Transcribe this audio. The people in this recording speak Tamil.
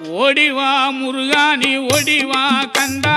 ஓடிவா முருகானி ஓடிவா கண்டா